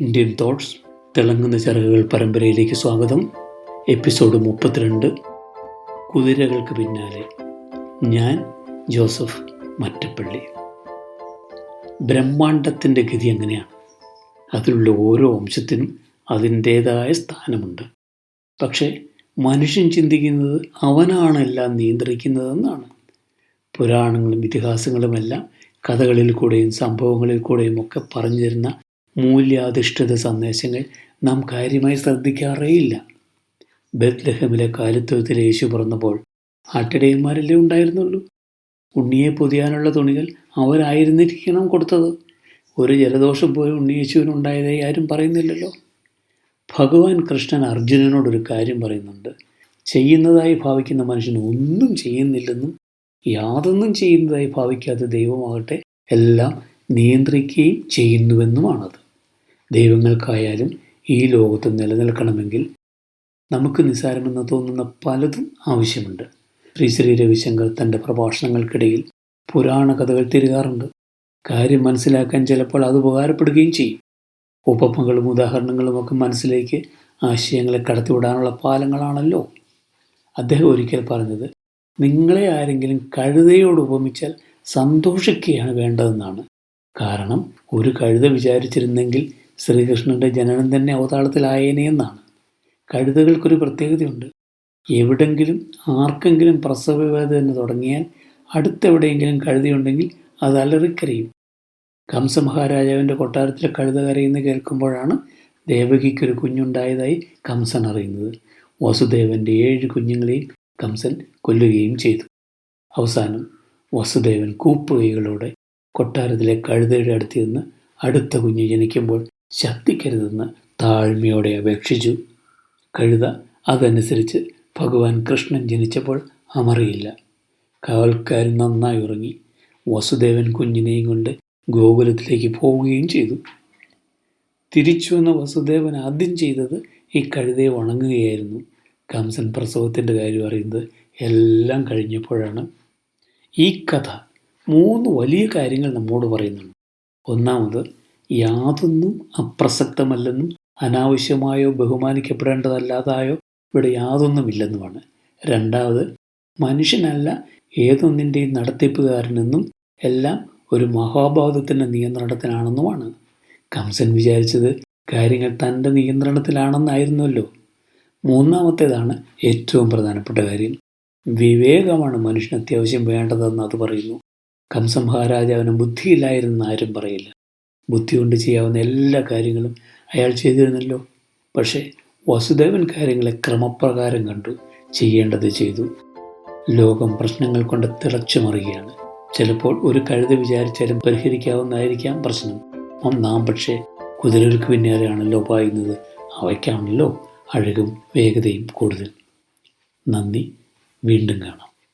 Indian thoughts തിളങ്ങുന്ന ചിറകുകൾ പരമ്പരയിലേക്ക് സ്വാഗതം. എപ്പിസോഡ് മുപ്പത്തിരണ്ട് കുതിരകൾക്ക് പിന്നാലെ. ഞാൻ ജോസഫ് മറ്റപ്പള്ളി. ബ്രഹ്മാണ്ടത്തിന്റെ ഗതി എങ്ങനെയാണ്? അതിലുള്ള ഓരോ വംശത്തിനും അതിന്റേതായ സ്ഥാനമുണ്ട്. പക്ഷേ മനുഷ്യൻ ചിന്തിക്കുന്നത് അവനാണ് എല്ലാം നിയന്ത്രിക്കുന്നതെന്നാണ്. പുരാണങ്ങളും ഇതിഹാസങ്ങളുമെല്ലാം കഥകളിൽ കൂടെയും സംഭവങ്ങളിൽ കൂടെയും ഒക്കെ പറഞ്ഞു തരുന്ന മൂല്യാധിഷ്ഠിത സന്ദേശങ്ങൾ നാം കാര്യമായി ശ്രദ്ധിക്കാറേയില്ല. ബത്ലഹമിലെ കാലിത്വത്തിൽ യേശു പിറന്നപ്പോൾ ആട്ടിടയന്മാരല്ലേ ഉണ്ടായിരുന്നുള്ളൂ? ഉണ്ണിയെ പൊതിയാനുള്ള തുണികൾ അവരായിരുന്നിരിക്കണം കൊടുത്തത്. ഒരു ജലദോഷം പോലും ഉണ്ണിയേശുവിനുണ്ടായതായി ആരും പറയുന്നില്ലല്ലോ. ഭഗവാൻ കൃഷ്ണൻ അർജുനനോടൊരു കാര്യം പറയുന്നുണ്ട്. ചെയ്യുന്നതായി ഭാവിക്കുന്ന മനുഷ്യൻ ഒന്നും ചെയ്യുന്നില്ലെന്നും യാതൊന്നും ചെയ്യുന്നതായി ഭാവിക്കാത്ത ദൈവമാകട്ടെ എല്ലാം നിയന്ത്രിക്കുകയും ചെയ്യുന്നുവെന്നുമാണത്. ദൈവങ്ങൾക്കായാലും ഈ ലോകത്ത് നിലനിൽക്കണമെങ്കിൽ നമുക്ക് നിസ്സാരമെന്ന് തോന്നുന്ന പലതും ആവശ്യമുണ്ട്. ശ്രീ ശ്രീ രവിശങ്കർ തന്റെ പ്രഭാഷണങ്ങൾക്കിടയിൽ പുരാണ കഥകൾ തിരുകാറുണ്ട് കാര്യം മനസ്സിലാക്കാൻ ചിലപ്പോൾ അത് ഉപകാരപ്പെടുകയും ചെയ്യും. ഉപമകളും ഉദാഹരണങ്ങളും ഒക്കെ മനസ്സിലേക്ക് ആശയങ്ങളെ കടത്തിവിടാനുള്ള പാലങ്ങളാണല്ലോ. അദ്ദേഹം ഒരിക്കൽ പറഞ്ഞത് നിങ്ങളെ ആരെങ്കിലും കഴുതയോട് ഉപമിച്ചാൽ സന്തോഷിക്കുകയാണ് വേണ്ടതെന്നാണ്. കാരണം ഒരു കഴുത വിചാരിച്ചിരുന്നെങ്കിൽ ശ്രീകൃഷ്ണന്റെ ജനനം തന്നെ അവതാളത്തിലായേനെ എന്നാണ്. കഴുതകൾക്കൊരു പ്രത്യേകതയുണ്ട്. എവിടെങ്കിലും ആർക്കെങ്കിലും പ്രസവവേദന തുടങ്ങിയാൽ അടുത്തെവിടെയെങ്കിലും കഴുതയുണ്ടെങ്കിൽ അത് അലറിക്കരയും. കംസമഹാരാജാവിന്റെ കൊട്ടാരത്തിലെ കഴുത കരയുന്ന കേൾക്കുമ്പോഴാണ് ദേവകിക്കൊരു കുഞ്ഞുണ്ടായതായി കംസൻ അറിയുന്നത്. വസുദേവന്റെ ഏഴ് കുഞ്ഞുങ്ങളെയും കംസൻ കൊല്ലുകയും ചെയ്തു. അവസാനം വസുദേവൻ കൂപ്പുകൈകളോടെ കൊട്ടാരത്തിലെ കഴുതയുടെ അടുത്ത് നിന്ന് അടുത്ത കുഞ്ഞ് ജനിക്കുമ്പോൾ ശബ്ദിക്കരുതെന്ന് താഴ്മയോടെ അപേക്ഷിച്ചു. കഴുത അതനുസരിച്ച് ഭഗവാൻ കൃഷ്ണൻ ജനിച്ചപ്പോൾ അമറിയില്ല. കാവൽക്കാരൻ നന്നായി ഉറങ്ങി വസുദേവൻ കുഞ്ഞിനെയും കൊണ്ട് ഗോകുലത്തിലേക്ക് പോവുകയും ചെയ്തു. തിരിച്ചു വന്ന വസുദേവൻ ആദ്യം ചെയ്തത് ഈ കഴുതയെ ഉണങ്ങുകയായിരുന്നു കംസൻ പ്രസവത്തിന്റെ കാര്യം അറിയുന്നത് എല്ലാം കഴിഞ്ഞപ്പോഴാണ്. ഈ കഥ മൂന്ന് വലിയ കാര്യങ്ങൾ നമ്മോട് പറയുന്നുണ്ട്. ഒന്നാമത് യാതൊന്നും അപ്രസക്തമല്ലെന്നും അനാവശ്യമായോ ബഹുമാനിക്കപ്പെടേണ്ടതല്ലാതായോ ഇവിടെ യാതൊന്നുമില്ലെന്നുമാണ്. രണ്ടാമത് മനുഷ്യനല്ല ഏതൊന്നിന്റെയും നടത്തിപ്പുകാരനെന്നും എല്ലാം ഒരു മഹാബോധത്തിന്റെ നിയന്ത്രണത്തിലാണെന്നുമാണ്. കംസൻ വിചാരിച്ചത് കാര്യങ്ങൾ തന്റെ നിയന്ത്രണത്തിലാണെന്നായിരുന്നല്ലോ. മൂന്നാമത്തേതാണ് ഏറ്റവും പ്രധാനപ്പെട്ട കാര്യം. വിവേകമാണ് മനുഷ്യന് അത്യാവശ്യം വേണ്ടതെന്ന് അത് പറയുന്നു. കംസം മഹാരാജാവിന് ബുദ്ധിയില്ലായിരുന്നെന്ന് ആരും പറയില്ല. ബുദ്ധി കൊണ്ട് ചെയ്യാവുന്ന എല്ലാ കാര്യങ്ങളും അയാൾ ചെയ്തിരുന്നല്ലോ. പക്ഷേ വസുദേവൻ കാര്യങ്ങളെ ക്രമപ്രകാരം കണ്ടു ചെയ്യേണ്ടത് ചെയ്തു. ലോകം പ്രശ്നങ്ങൾ കൊണ്ട് തിളച്ചു മറിയുകയാണ്. ചിലപ്പോൾ ഒരു കഴുത വിചാരിച്ചാലും പരിഹരിക്കാവുന്നതായിരിക്കാം പ്രശ്നം. ഒന്നാം പക്ഷേ കുതിരകൾക്ക് പിന്നാലെയാണല്ലോ പായുന്നത്. അവയ്ക്കാണല്ലോ അഴകും വേഗതയും കൂടുതൽ. നന്ദി വീണ്ടും കാണാം.